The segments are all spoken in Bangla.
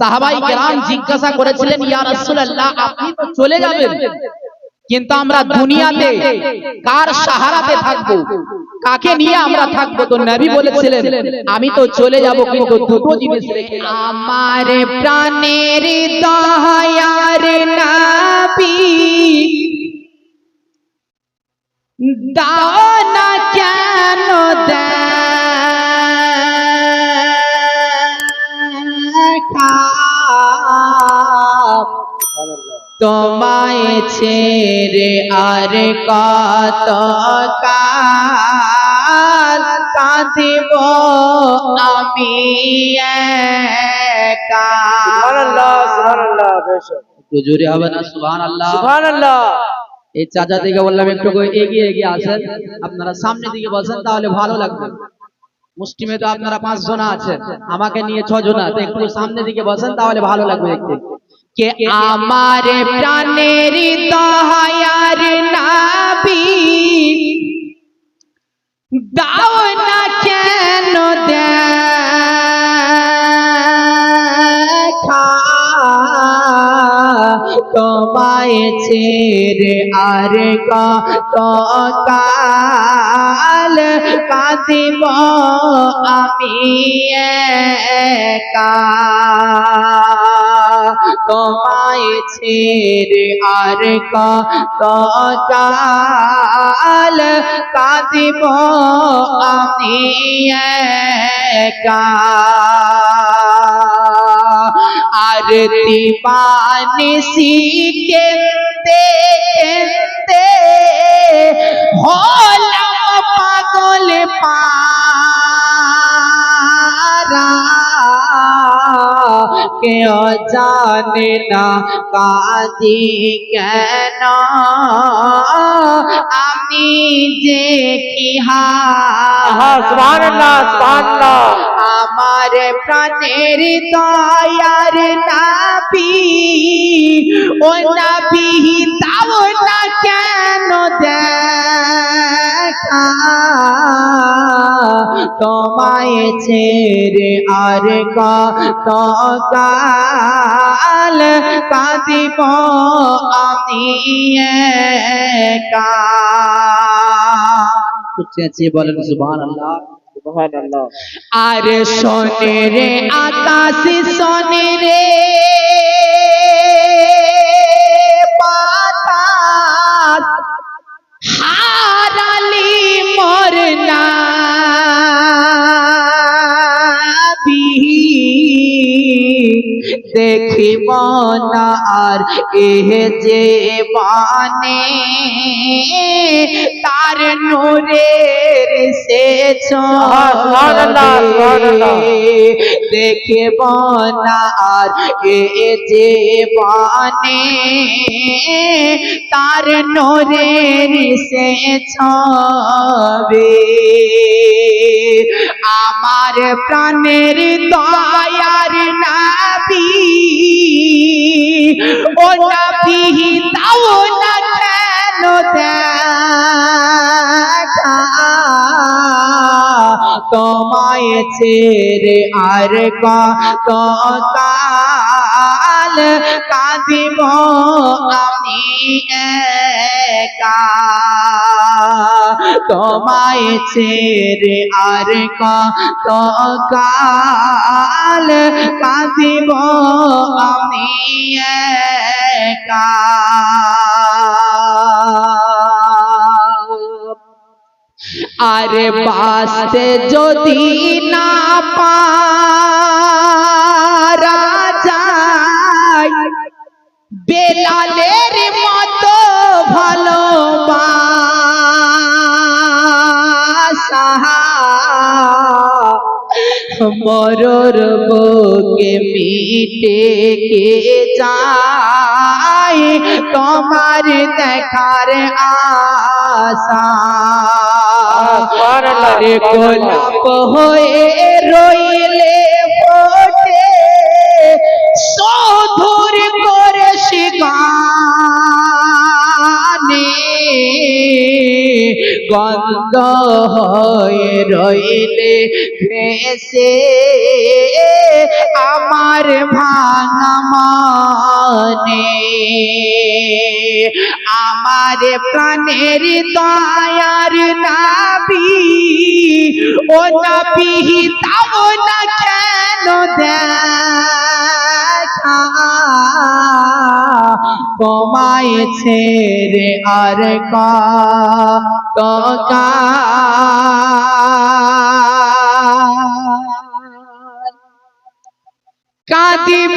সাহাবাই কেরাম জিজ্ঞাসা করেছিলেন, ইয়া রাসূলুল্লাহ, আপনি তো চলে যাবেন। কিন্তু আমরা দুনিয়াতে কার সাহারাতে থাকব? কাকে নিয়ে আমরা থাকব? তো নবী বলেছিলেন, আমি তো চলে যাব, কিন্তু দুটো জিনিস রেখে আমার প্রাণের দয়ার নবী দাও ছেড়ে আর কত কাল কাঁদিব আমি একটু জোরে হবে না সুবহান আল্লাহ সুবহানাল্লাহ। এই চাচা থেকে বললাম একটু এগিয়ে এগিয়ে আসেন। আপনারা সামনে দিকে বসেন তাহলে ভালো লাগবে। মুসলিমে তো আপনারা পাঁচ জনা আছেন আমাকে নিয়ে ছ জন আছে একটু সামনে দিকে বসেন তাহলে ভালো লাগবে দেখতে। কে আমার প্রাণের দয়ার নাবি দাও না কেন দেখা তোমায় ছেড়ে আর কাল কাঁদিব আমি একা তোমায় ছেড়ে আর কত কাল কাঁদিব আমি একা? আর দিবানি শিখতে খেতে হলাম পাগল পারা কেউ জানে না কাঁদি কেন? আমি যে কি আমার প্রাণের দয়ার নাবি ও নাবি দাও না কেন দেখা? তোমায় ছেড়ে আর কাল কাঁদিব আমি একা? বলেন সুবহানাল্লাহ। সুবহানাল্লাহ। আর শোনে রে আকাশ শোনে রে পাতা হারালি মোর দেখিব না আর এহ যে বানে তার নূরের সে। দেখিব না আর এ যে বানে তার নূরের সে ছবে আমার প্রাণের দয়ার নাবি ও নাবি দাও না কেন তোমায় ছেড়ে আর কাল কাঁদিব আমি একা? তোমায় ছেড়ে আর কাল কাঁদিব আমি আরে বাসতে যদি না পারা যায় বেলালের মরর বুকে মিটে কে যায় তোমার দেখার আশা। গোলাপ। হয়ে রইলে গন্ধ হয়ে রইলে ভেসে আমার ভাঙা মানে। আমার প্রাণের দয়ার নাবি, ও নাবি, তাও না কেন দেখা তোমায় ছেড়ে আর কাকা। কাঁদিব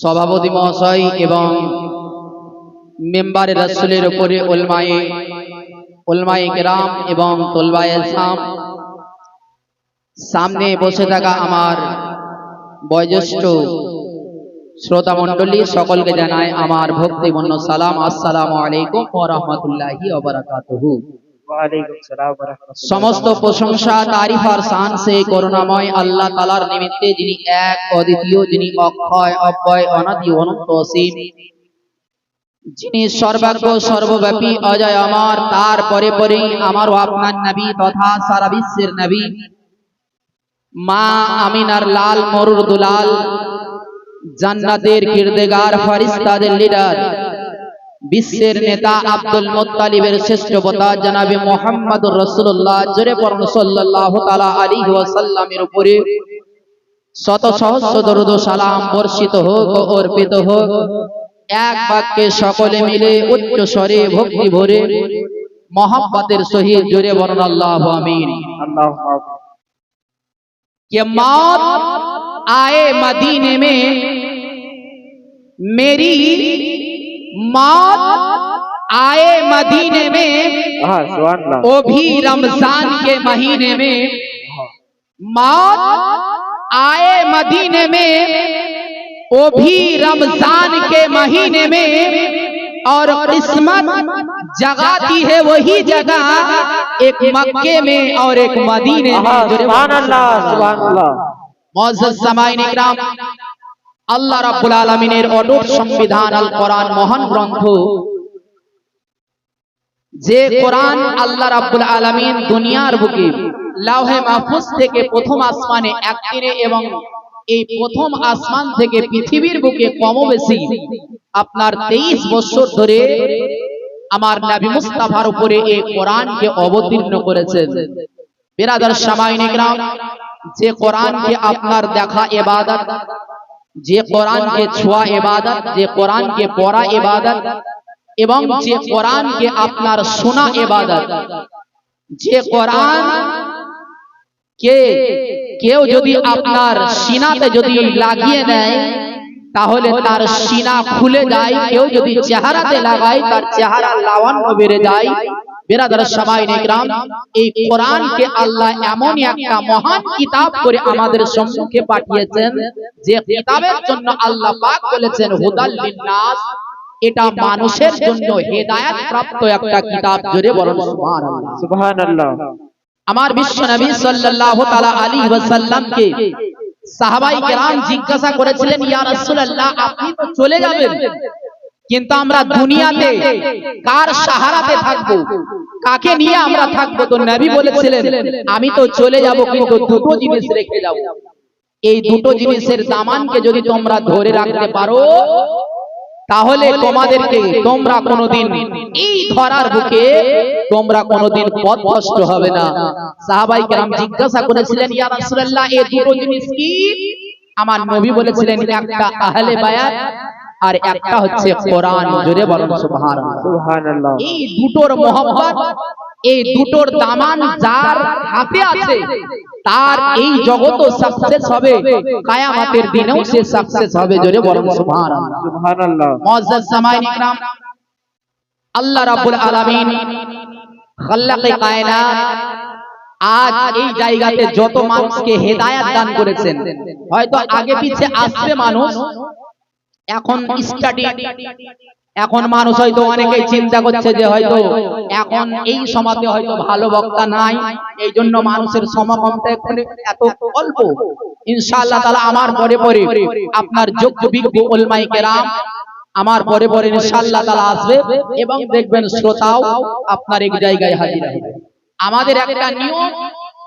সভাপতি মহাশয় এবং মেম্বারে রাসূলের উপরে উলমায়ে উলমায়ে কেরাম এবং তলবায়ে সাম সামনে বসে থাকা আমার বয়োজ্যেষ্ঠ শ্রোতা মণ্ডলী সকলকে জানায় আমার ভক্তিপূর্ণ সালাম। আসসালামু আলাইকুম ওয়া রাহমাতুল্লাহি ওয়া সমস্ত প্রশংসা তারিফ আর শান সে করুণাময় আল্লাহ তালার নিমিত্তে যিনি এক অদ্বিতীয় যিনি অক্ষয় অব্যয় অনাদি অনন্ত অসীম যিনি সর্বাগ্র সর্বব্যাপী অজয় আমার তার পরে পরে আমার ও আপনার নবী তথা সারা বিশ্বের নবী। মা আমিনার লাল মরুর দুলাল জান্নাতের কির্দেগার ফারিস্তাদের লিডার বিশ্বের নেতা আব্দুল মোত্তালিবের শ্রেষ্ঠতা জানাবে মোহাম্মদুর রসুল্লাহ জোরে পড়ুন সাল্লাল্লাহু তাআলা আলাইহি ওয়াসাল্লামের উপরে শত সহস্র দরুদ ও সালাম বর্ষিত হোক ও অর্পিত হোক এক বাক্যে সকলে মিলে উচ্চ স্বরে ভক্তি ভরে মোহাম্মতের সহিত জোরে বলুন আল্লাহু আমিন আল্লাহু আকবার कि मौत आए मदीने में मेरी मौत आए मदीने में। वो भी रमज़ान के महीने में। मौत आए मदीने में। वो भी रमज़ान के महीने में। और किस्मत जगाती है वही जगह। एक मक्के में और एक मदीने में। मौजूद समाई निकराम আল্লাহ রাব্বুল আলামিনের অটুট সংবিধান, আল কোরআন মহান গ্রন্থ। যে কোরআন আল্লাহ রাব্বুল আলামিন দুনিয়ার বুকে লাউহে মাহফুজ থেকে প্রথম আসমানে একদিনে এবং এই প্রথম আসমান থেকে পৃথিবীর বুকে কম বেশি আপনার তেইশ বছর ধরে আমার নবী মুস্তাফার উপরে এই কোরআনকে অবতীর্ণ করেছেন। বেরাদার সামাইন ইকরাম যে কোরআনকে আপনার দেখা এবাদত যে কোরআনকে ছোঁয়া এবাদত যে কোরআনকে পড়া এবাদত এবং যে কোরআনকে আপনার শোনা এবাদত যে কোরআন কে কেউ যদি আপনার সিনাতে যদি লাগিয়ে দেয়, তাহলে তার সিনা খুলে যায়। কেউ যদি চেহারাতে লাগায়, তার চেহারা লাওয়ান্ন বেড়ে যায়। বেরাদার সবাই নেকরাম এই কোরআনকে আল্লাহ এমনই একটা মহান কিতাব করে আমাদের সম্মুখে পাঠিয়েছেন যে কিতাবের জন্য আল্লাহ পাক বলেছেন হুদাল লিন্নাস এটা মানুষের জন্য হেদায়েত প্রাপ্ত একটা কিতাব জোরে বলুন সুবহানাল্লাহ। সুবহানাল্লাহ। আমার বিশ্ব নবী সাল্লাল্লাহু তাআলা আলাইহি ওয়াসাল্লামকে সাহাবাই কেরাম জিজ্ঞাসা করেছিলেন ইয়া রাসূলুল্লাহ আপনি তো চলে যাবেন? কিন্তু আমরা দুনিয়াতে কার সাহারাতে থাকব? কাকে নিয়ে আমরা থাকব? তো নবী বলেছিলেন আমি তো চলে যাব কিন্তু দুটো জিনিস রেখে যাব। এই দুটো জিনিসের দামানকে যদি তোমরা ধরে রাখতে পারো তাহলে তোমাদেরকে তোমরা কোনোদিন এই ধরার বুকে তোমরা কোনোদিন পথভ্রষ্ট হবে না। সাহাবাই কেরাম জিজ্ঞাসা করেছিলেন ইয়া রাসূলুল্লাহ এই দুটো জিনিস কি? আমার নবী বলেছিলেন একটা আহলে বায়াত আর একটা হচ্ছে কোরআন। জোরে বলুন সুবহানাল্লাহ। সুবহানাল্লাহ। এই দুটোর মোহাম্মত এই দুটোর দামান যার হাতে আছে তার এই জগৎ সাকসেস হবে। কায়ামতের দিনেও সে সাকসেস হবে। জোরে বলুন সুবহানাল্লাহ। সুবহানাল্লাহ। মুআজ্জাজ সামাইন ইকরাম আল্লাহ রাব্বুল আলামিন খাল্লাকে কায়নাত আজ এই জায়গাতে যত মানুষকে হেদায়াত দান করেছেন। হয়তো আগে পিছে আসবে মানুষ এখন স্টাডি এখন মানুষ হয়তো অনেকেই চিন্তা করছে যে হয়তো এখন এই সমাজে হয়তো ভালো বক্তা নাই এই জন্য মানুষের সমাগমটা এখানে এত অল্প। ইনশাআল্লাহ তাআলা আমার পরে পরে আপনার যোগ্য বিজ্ঞ উলমায়ে কেরাম আমার পরে পরে ইনশাআল্লাহ তাআলা আসবে এবং দেখবেন শ্রোতাও আপনার এক জায়গায় হাজির হবে। আমাদের একটা নিয়ম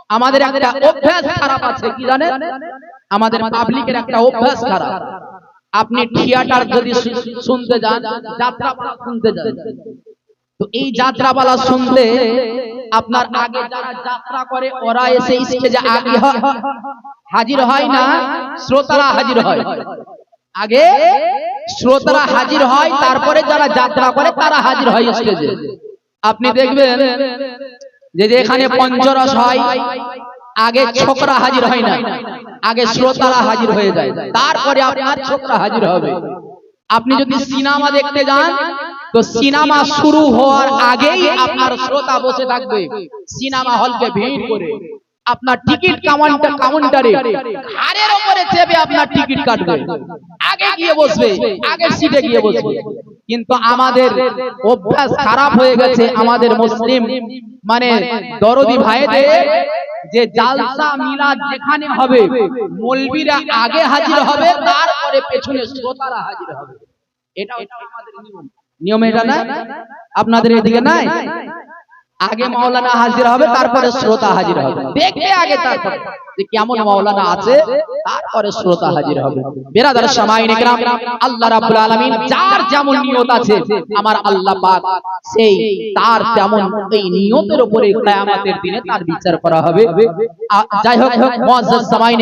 আমাদের একটা অভ্যাস খারাপ আছে কি জানেন? আমাদের পাবলিকের একটা অভ্যাস খারাপ। আপনি থিয়েটার যদি শুনতে যান যাত্রাপালা শুনতে যান। তো এই যাত্রাপালা শুনতে আপনার আগে যারা যাত্রা করে ওরা এসে স্টেজে আগে হাজির হয় না শ্রোতারা হাজির হয়। আগে শ্রোতারা হাজির হয় তারপরে যারা যাত্রা করে তারা হাজির হয় স্টেজে। আপনি দেখবেন যে যে এখানে পঞ্চরস হয় আগে ছোকরা হাজির হয় না। আগে শ্রোতারা হাজির হয়ে যায়। তারপরে আপনার ছোকরা হাজির হবে। আপনি যদি সিনেমা দেখতে যান তো সিনেমা শুরু হওয়ার আগেই আপনার শ্রোতা বসে থাকবে। সিনেমা হলকে ভিড় করে। আপনার টিকিট কাউন্টার কাউন্টারে ঘাড়ের উপরে চেপে আপনার টিকিট কাটবে। আগে গিয়ে বসবে। আগের সিটে গিয়ে বসবে। কিন্তু আমাদের অভ্যাস খারাপ হয়ে গেছে আমাদের মুসলিম। মানে দরদি ভাইদের যে জালসা মিলাদ যেখানে হবে, মলবিরা আগে হাজির হবে, তারপরে পেছনে শ্রোতারা হাজির হবে। এটা আমাদের নিয়ম। নিয়ম এটা না আপনাদের এদিকে নাই? আগে মাওলানা হাজির হবে তারপরে শ্রোতা হাজির হবে। দেখবে আগে তারপরে। যে কেমন মাওলানা আছে তারপরে শ্রোতা হাজির হবে। বেরাদার সামাইন আল্লাহ রাব্বুল আলামিন যার যেমন নিয়ত আছে আমার আল্লাহ পাক সেই তার তেমন এই নিয়তের উপরে কিয়ামতের দিনে তার বিচার করা হবে। যাই হোক মুআজ্জাজ সামাইন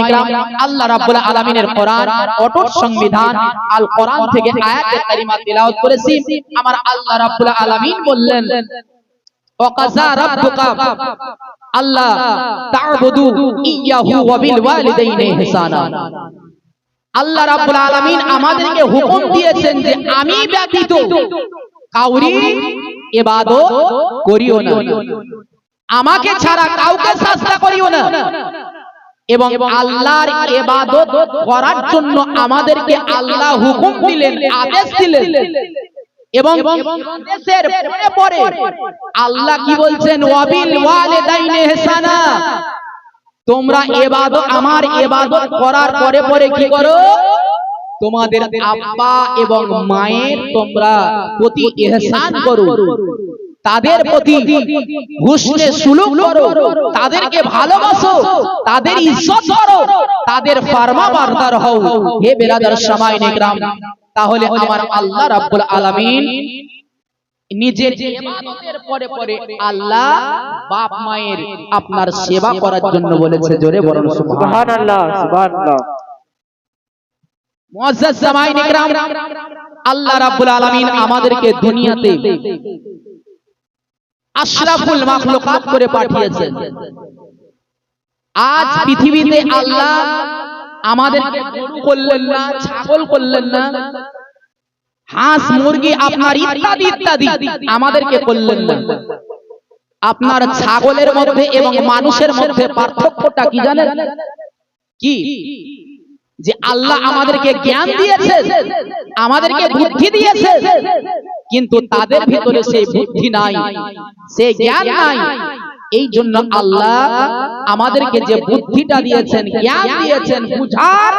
আল্লাহ রাব্বুল আলামিনের কোরআন অটুট সংবিধান আল কোরআন থেকে আয়াতে কারিমা তেলাওয়াত করেছি। আমার আল্লাহ রাব্বুল আলামিন বললেন وقضى ربك আল্লাহ তা'বুদু ইয়াহু ওয়া বিল ওয়ালিদাইনি ইহসানা আল্লাহ রাব্বুল আলামিন আমাদেরকে হুকুম দিয়েছেন যে আমি ব্যতীত কাউরি ইবাদত করিও না আমাকে ছাড়া কাউকে সাজদা করিও না এবং আল্লাহর ইবাদত করার জন্য আমাদেরকে আল্লাহ হুকুম দিলেন আদেশ দিলেন এবং আদেশের পরে পরে আল্লাহ কি বলছেন? ওয়াবিল ওয়ালিদাইনি ইহসানা তোমরা ইবাদত আমার ইবাদত করার পরে পরে কি করো? তোমাদের আব্বা এবং মায়ের তোমরা প্রতি ইহসান করো। তাদের প্রতি হুসনে সুলুক করো। তাদেরকে ভালোবাসো। তাদের ইজ্জত করো। তাদের ফারমা বারদার হও। হে বেরাদার সামাইন ইকরাম তাহলে আমার আল্লাহ রাব্বুল আলামিন নিজের ইবাদতের পরে পরে আল্লাহ বাপ মায়ের আপনার সেবা করার জন্য বলেছে জোরে বলুন সুবহানাল্লাহ। সুবহানাল্লাহ মুআজ্জাজ সামাইন ইকরাম আল্লাহ রাব্বুল আলামিন আমাদেরকে দুনিয়াতে আশরাফুল মাখলুকাত করে পাঠিয়েছেন। আজ পৃথিবীতে আল্লাহ আমাদেরকে গরু করলেন না ছাগল করলেন না। হাঁস মুরগি আপনার ইত্যাদি ইত্যাদি আমাদেরকে করলেন না। আপনার ছাগলের মধ্যে এবং মানুষের মধ্যে পার্থক্যটা কি জানেন? কি? যে আল্লাহ আমাদেরকে জ্ঞান দিয়েছে আমাদেরকে বুদ্ধি দিয়েছে। কিন্তু তাদের ভিতরে সেই বুদ্ধি নাই সেই জ্ঞান নাই। এই জন্য আল্লাহ আমাদেরকে যে বুদ্ধিটা দিয়েছেন জ্ঞান দিয়েছেন বুঝার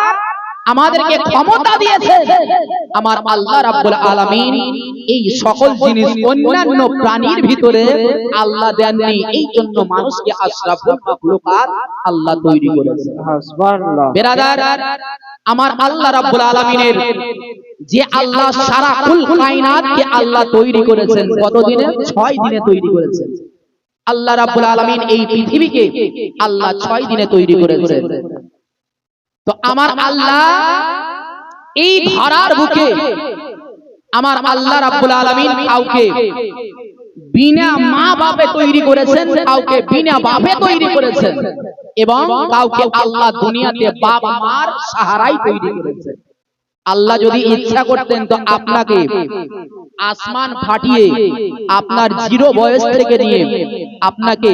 আমাদেরকে ক্ষমতা দিয়েছে। আমার আল্লাহ রাব্বুল আলামিন এই সকল জিনিস অন্যান্য প্রাণীর ভিতরে আল্লাহ দেননি। এই জন্য মানুষকে আশরাফুল মাখলুকাত আল্লাহ তৈরি করেছে। সুবহানাল্লাহ। বেরাদার আমার আল্লাহ রাব্বুল আলামিনের যে আল্লাহ সারা কুল কায়নাতকে আল্লাহ তৈরি করেছেন কত দিনে 6 দিনে তৈরি করেছেন। আল্লাহ রাব্বুল আলামিন এই পৃথিবীকে আল্লাহ 6 দিনে তৈরি করেছেন। তো আমার আল্লাহ এই ধরার বুকে আমার আল্লাহ রাব্বুল আলামিন কাউকে বিনা মা বাপে তৈরি করেছেন কাউকে বিনা বাপে তৈরি করেছেন। এবং কাউকে আল্লাহ দুনিয়াতে বাবা মার সাহারাই তৈরি করেছেন। আল্লাহ যদি ইচ্ছা করতেন তো আপনাকে আসমান ফাটিয়ে আপনার জিরো বয়স থেকে নিয়ে আপনাকে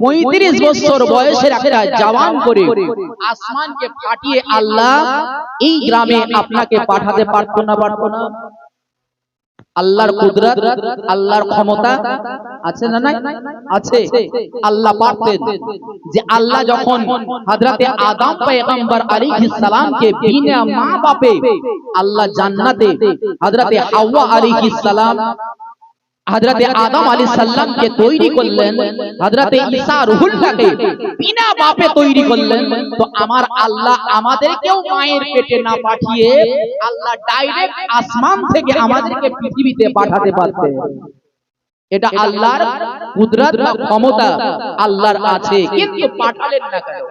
পঁয়ত্রিশ বছর বয়সের একটা জওয়ান করে আসমানকে ফাটিয়ে আল্লাহ এই গ্রামে আপনাকে পাঠাতে পারতো না। পারতো না। আল্লাহর কুদরত আল্লাহর ক্ষমতা আছে না নাই? আছে। আল্লাহ পারতেন যে আল্লাহ যখন হযরতে আদম পয়গম্বর আলাইহিস সালামকে বিনা মা বাপে আল্লাহ জান্নাতে হযরতে হাওয়া আলাইহিস সালাম হযরতে আদম আলাইহিস সালামকে তৈরি করলেন। হযরতে ঈসা রুহুল্লাহকে বিনা বাপে তৈরি করলেন। তো আমার আল্লাহ আমাদেরকেও মায়ের পেটে না পাঠিয়ে আল্লাহ ডাইরেক্ট আসমান থেকে আমাদেরকে পৃথিবীতে পাঠাতে পারতেন। এটা আল্লাহর কুদরত বা ক্ষমতা আল্লাহর আছে। কিন্তু পাঠালেন না কেন?